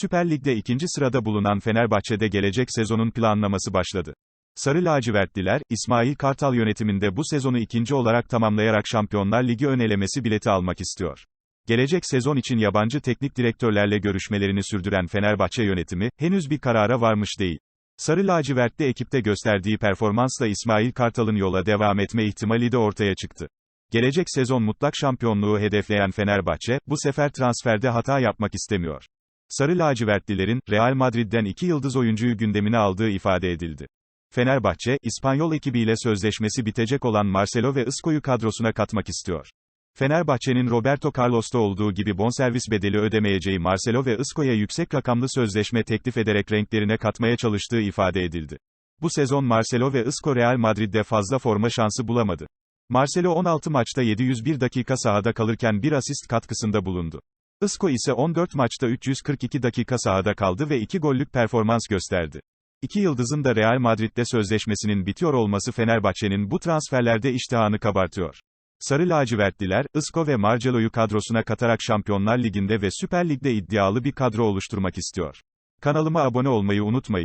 Süper Lig'de ikinci sırada bulunan Fenerbahçe'de gelecek sezonun planlaması başladı. Sarı lacivertliler, İsmail Kartal yönetiminde bu sezonu ikinci olarak tamamlayarak Şampiyonlar Ligi ön elemesi bileti almak istiyor. Gelecek sezon için yabancı teknik direktörlerle görüşmelerini sürdüren Fenerbahçe yönetimi, henüz bir karara varmış değil. Sarı lacivertli ekipte gösterdiği performansla İsmail Kartal'ın yola devam etme ihtimali de ortaya çıktı. Gelecek sezon mutlak şampiyonluğu hedefleyen Fenerbahçe, bu sefer transferde hata yapmak istemiyor. Sarı lacivertlilerin, Real Madrid'den iki yıldız oyuncuyu gündemine aldığı ifade edildi. Fenerbahçe, İspanyol ekibiyle sözleşmesi bitecek olan Marcelo ve Isco'yu kadrosuna katmak istiyor. Fenerbahçe'nin Roberto Carlos'ta olduğu gibi bonservis bedeli ödemeyeceği Marcelo ve Isco'ya yüksek rakamlı sözleşme teklif ederek renklerine katmaya çalıştığı ifade edildi. Bu sezon Marcelo ve Isco Real Madrid'de fazla forma şansı bulamadı. Marcelo 16 maçta 701 dakika sahada kalırken bir asist katkısında bulundu. Isco ise 14 maçta 342 dakika sahada kaldı ve 2 gollük performans gösterdi. İki yıldızın da Real Madrid'de sözleşmesinin bitiyor olması Fenerbahçe'nin bu transferlerde iştahını kabartıyor. Sarı lacivertliler, Isco ve Marcelo'yu kadrosuna katarak Şampiyonlar Ligi'nde ve Süper Lig'de iddialı bir kadro oluşturmak istiyor. Kanalıma abone olmayı unutmayın.